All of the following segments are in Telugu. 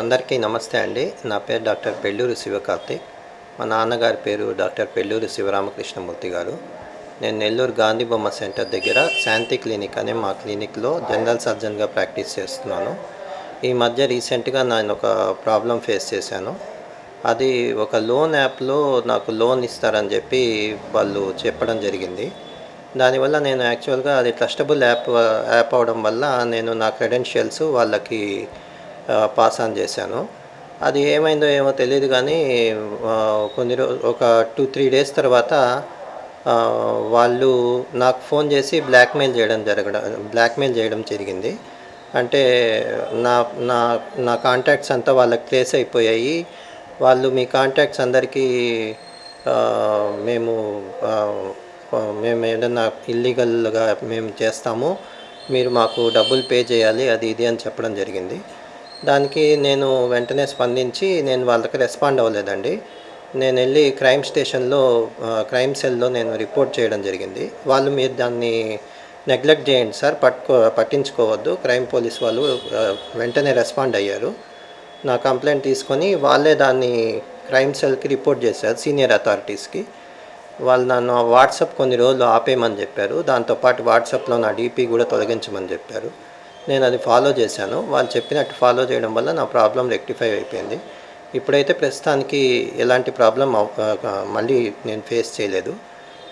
అందరికీ నమస్తే అండి. నా పేరు డాక్టర్ పెళ్ళూరు శివకార్తిక్. మా నాన్నగారి పేరు డాక్టర్ పెళ్ళూరు శివరామకృష్ణమూర్తి గారు. నేను నెల్లూరు గాంధీ బొమ్మ సెంటర్ దగ్గర శాంతి క్లినిక్ అనే మా క్లినిక్లో జనరల్ సర్జన్గా ప్రాక్టీస్ చేస్తున్నాను. ఈ మధ్య రీసెంట్గా నేను ఒక ప్రాబ్లం ఫేస్ చేశాను. అది ఒక లోన్ యాప్లో నాకు లోన్ ఇస్తారని చెప్పి వాళ్ళు చెప్పడం జరిగింది. దానివల్ల నేను యాక్చువల్గా అది ట్రస్టబుల్ యాప్ యాప్ అవడం వల్ల నేను నా క్రెడెన్షియల్స్ వాళ్ళకి పాస్ ఆన్ చేశాను. అది ఏమైందో ఏమో తెలియదు కానీ కొన్ని రోజు ఒక టూ త్రీ డేస్ తర్వాత వాళ్ళు నాకు ఫోన్ చేసి బ్లాక్మెయిల్ చేయడం జరగడం బ్లాక్మెయిల్ చేయడం జరిగింది. అంటే నా నా నా కాంటాక్ట్స్ అంతా వాళ్ళకి ప్లేస్ అయిపోయాయి. వాళ్ళు మీ కాంటాక్ట్స్ అందరికీ మేము మేము ఏదన్నా ఇల్లీగల్గా మేము చేస్తాము. మీరు మాకు డబ్బులు పే చేయాలి అది ఇది అని చెప్పడం జరిగింది. దానికి నేను వెంటనే స్పందించి నేను వాళ్ళకి రెస్పాండ్ అవ్వలేదండి. నేను వెళ్ళి క్రైమ్ స్టేషన్లో క్రైమ్ సెల్లో నేను రిపోర్ట్ చేయడం జరిగింది. వాళ్ళు మీరు దాన్ని నెగ్లెక్ట్ చేయండి సార్ పట్టుకో పట్టించుకోవద్దు. క్రైమ్ పోలీస్ వాళ్ళు వెంటనే రెస్పాండ్ అయ్యారు. నా కంప్లైంట్ తీసుకొని వాళ్ళే దాన్ని క్రైమ్ సెల్కి రిపోర్ట్ చేశారు సీనియర్ అథారిటీస్కి. వాళ్ళు నన్ను వాట్సాప్ కొన్ని రోజులు ఆపేయమని చెప్పారు. దాంతోపాటు వాట్సాప్లో నా డీపీ కూడా తొలగించమని చెప్పారు. నేను అది ఫాలో చేశాను. వాళ్ళు చెప్పినట్టు ఫాలో చేయడం వల్ల నా ప్రాబ్లం రెక్టిఫై అయిపోయింది. ఇప్పుడైతే ప్రస్తుతానికి ఎలాంటి ప్రాబ్లం మళ్ళీ నేను ఫేస్ చేయలేదు.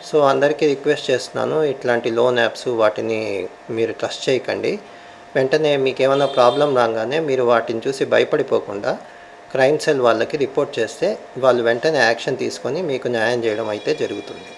సో అందరికీ రిక్వెస్ట్ చేస్తున్నాను ఇట్లాంటి లోన్ యాప్స్ వాటిని మీరు ట్రస్ట్ చేయకండి. వెంటనే మీకు ఏమైనా ప్రాబ్లం రాగానే మీరు వాటిని చూసి భయపడిపోకుండా క్రైమ్ సెల్ వాళ్ళకి రిపోర్ట్ చేస్తే వాళ్ళు వెంటనే యాక్షన్ తీసుకొని మీకు న్యాయం చేయడం అయితే జరుగుతుంది.